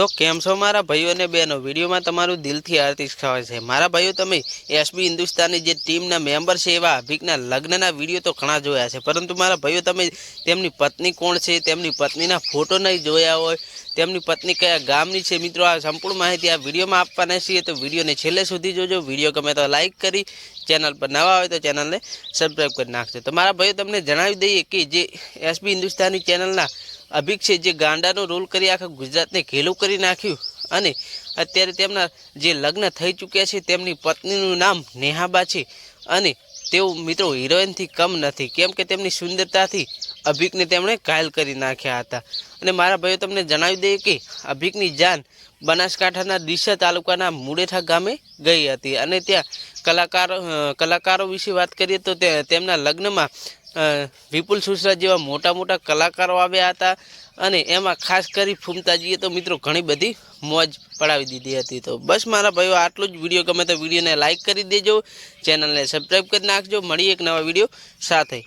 તો કેમ છો મારા ભાઈઓ અને બહેનો? વિડીયોમાં તમારું દિલથી હાર્દિક સ્વાગત છે. મારા ભાઈઓ, તમે એસબી હિન્દુસ્તાનની જે ટીમના મેમ્બર છે એવા અભિકના લગ્નના વીડિયો તો ઘણા જોયા છે. પરંતુ મારા ભાઈઓ, તમે તેમની પત્ની કોણ છે? તેમની પત્નીના ફોટો નહીં જોયા હોય. તેમની પત્ની કયા ગામની છે? મિત્રો, આ સંપૂર્ણ માહિતી આ વિડીયોમાં આપવાના છીએ. તો વિડીયોને છેલ્લે સુધી જોજો. વીડિયો ગમે તો લાઇક કરી ચેનલ પર નવા હોય તો ચેનલને સબસ્ક્રાઈબ કરી નાખજો. તો મારા ભાઈઓ, તમને જણાવી દઈએ કે જે એસબી હિન્દુસ્તાની ચેનલના અભિક છે જે ગાંડાનો રોલ કરી આખા ગુજરાતને ઘેલું કરી નાખ્યું અને અત્યારે તેમના જે લગ્ન થઈ ચૂક્યા છે, તેમની પત્નીનું નામ નેહાબા છે અને તેઓ મિત્રો હિરોઈનથી કમ નથી. કેમ કે તેમની સુંદરતાથી અભિકને તેમણે ઘાયલ કરી નાખ્યા હતા. અને મારા ભાઈઓ, તમને જણાવી દઈએ કે અભિકની જાન બનાસકાંઠાના ડીસા તાલુકાના મુડેઠા ગામે ગઈ હતી. અને ત્યાં કલાકારો કલાકારો વિશે વાત કરીએ તો, તેમના લગ્નમાં વિપુલ સુસરા જેવા મોટા મોટા કલાકારો આવ્યા હતા અને એમાં ખાસ કરી ફૂમતાજીએ તો મિત્રો ઘણી બધી મોજ પડાવી દીધી હતી. તો બસ મારા ભાઈઓ, આટલું જ વીડિયો ગમે તો વિડીયોને લાઇક કરી દેજો, ચેનલને સબસ્ક્રાઈબ કરી નાખજો. મળીએ એક નવા વીડિયો સાથે.